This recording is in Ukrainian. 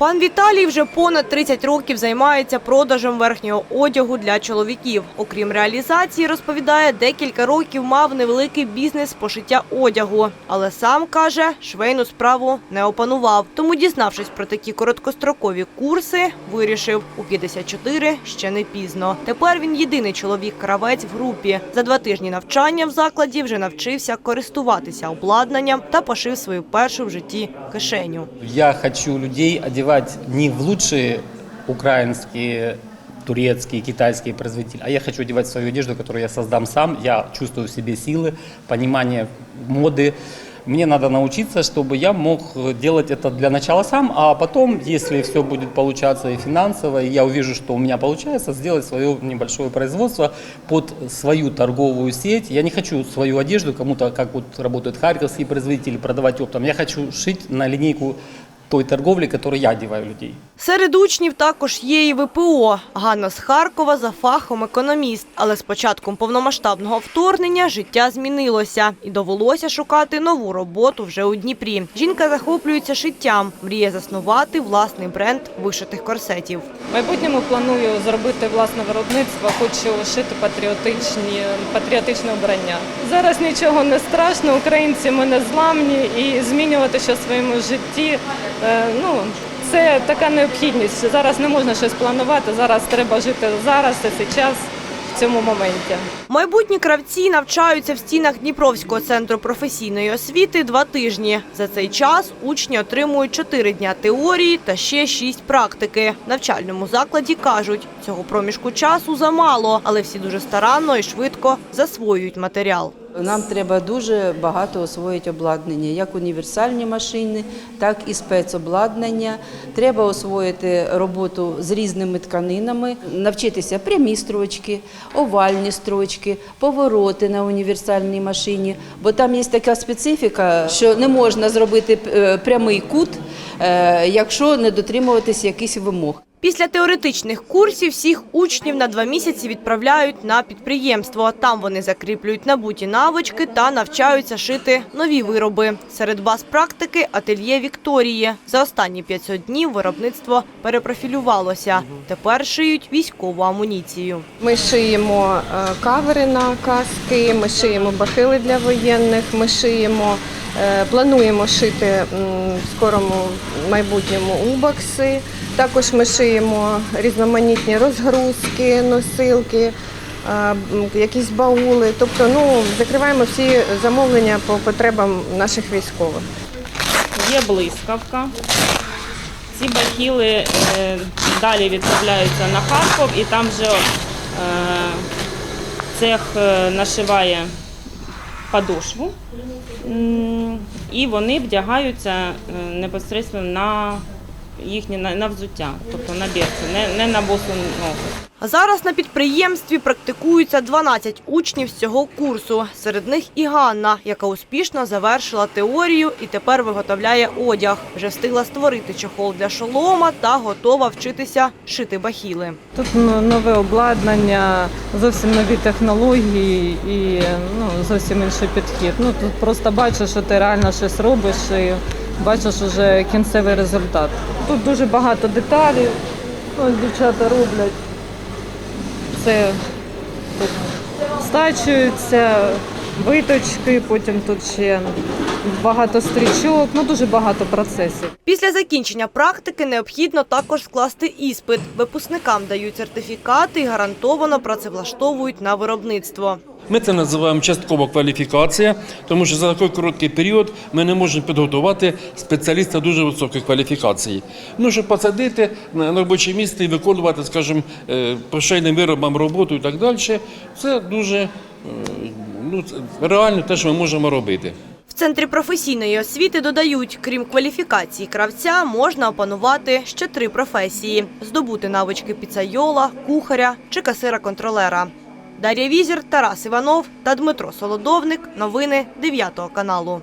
Пан Віталій вже понад 30 років займається продажем верхнього одягу для чоловіків. Окрім реалізації, розповідає, декілька років мав невеликий бізнес пошиття одягу. Але сам каже, швейну справу не опанував. Тому, дізнавшись про такі короткострокові курси, вирішив у 54 ще не пізно. Тепер він єдиний чоловік-кравець в групі. За два тижні навчання в закладі вже навчився користуватися обладнанням та пошив свою першу в житті кишеню. Я хочу людей одевать не в лучшие украинские, турецкие, китайские производители, а я хочу одевать свою одежду, которую я создам сам. Я чувствую в себе силы, понимание моды. Мне надо научиться, чтобы я мог делать это для начала сам, а потом, если все будет получаться и финансово, и я увижу, что у меня получается, сделать свое небольшое производство под свою торговую сеть. Я не хочу свою одежду кому-то, как вот работают харьковские производители, продавать оптом. Я хочу шить на линейку той торговли, которой я одеваю людей. Серед учнів також є і ВПО. Ганна з Харкова за фахом економіст. Але з початком повномасштабного вторгнення життя змінилося і довелося шукати нову роботу вже у Дніпрі. Жінка захоплюється шиттям, мріє заснувати власний бренд вишитих корсетів. В майбутньому планую зробити власне виробництво, хочу шити патріотичні, патріотичне обрання. Зараз нічого не страшно, українці ми не зламні і змінювати щось в своєму житті. е, Ну, це така необхідність. Зараз не можна щось планувати, зараз треба жити зараз, і час в цьому моменті. Майбутні кравці навчаються в стінах Дніпровського центру професійної освіти два тижні. За цей час учні отримують чотири дня теорії та ще шість практики. Навчальному закладі кажуть, цього проміжку часу замало, але всі дуже старанно і швидко засвоюють матеріал. Нам треба дуже багато освоїти обладнання, як універсальні машини, так і спецобладнання. Треба освоїти роботу з різними тканинами, навчитися прямі строчки, овальні строчки, повороти на універсальній машині. Бо там є така специфіка, що не можна зробити е, прямий кут, е, якщо не дотримуватись якихось вимог. Після теоретичних курсів всіх учнів на два місяці відправляють на підприємство. Там вони закріплюють набуті навички та навчаються шити нові вироби. Серед баз практики – ательє Вікторії. За останні 500 днів виробництво перепрофілювалося. Тепер шиють військову амуніцію. Ми шиємо е, кавери на каски, ми шиємо бахили для воєнних, ми шиємо, е, плануємо шити в скорому майбутньому убакси. Також ми шиємо різноманітні розгрузки, носилки, якісь баули. Тобто ну, закриваємо всі замовлення по потребам наших військових. Є блискавка. Ці бахіли е, далі відправляються на Харків і там вже е, цех е, нашиває подошву. І вони вдягаються непосередньо на їхнє на, на взуття, тобто на берці, не, не на босу ногу. Зараз на підприємстві практикуються 12 учнів з цього курсу. Серед них і Ганна, яка успішно завершила теорію і тепер виготовляє одяг. Вже встигла створити чохол для шолома та готова вчитися шити бахіли. Тут нове обладнання, зовсім нові технології і ну, зовсім інший підхід. Ну, тут просто бачиш, що ти реально щось робиш і бачиш вже кінцевий результат. Тут дуже багато деталей. Ось дівчата роблять. Це тут стачуються, виточки, потім тут ще багато стрічок, ну дуже багато процесів. Після закінчення практики необхідно також скласти іспит. Випускникам дають сертифікати і гарантовано працевлаштовують на виробництво. Ми це називаємо часткова кваліфікація, тому що за такий короткий період ми не можемо підготувати спеціаліста дуже високої кваліфікації. Ну, щоб посадити на робоче місце і виконувати, скажімо, е, по шейним виробам роботу і так далі, це дуже е, ну, це реально те, що ми можемо робити. В центрі професійної освіти додають, крім кваліфікації кравця, можна опанувати ще три професії: здобути навички піцайола, кухаря чи касира-контролера. Дар'я Візір, Тарас Іванов та Дмитро Солодовник. Новини 9 каналу.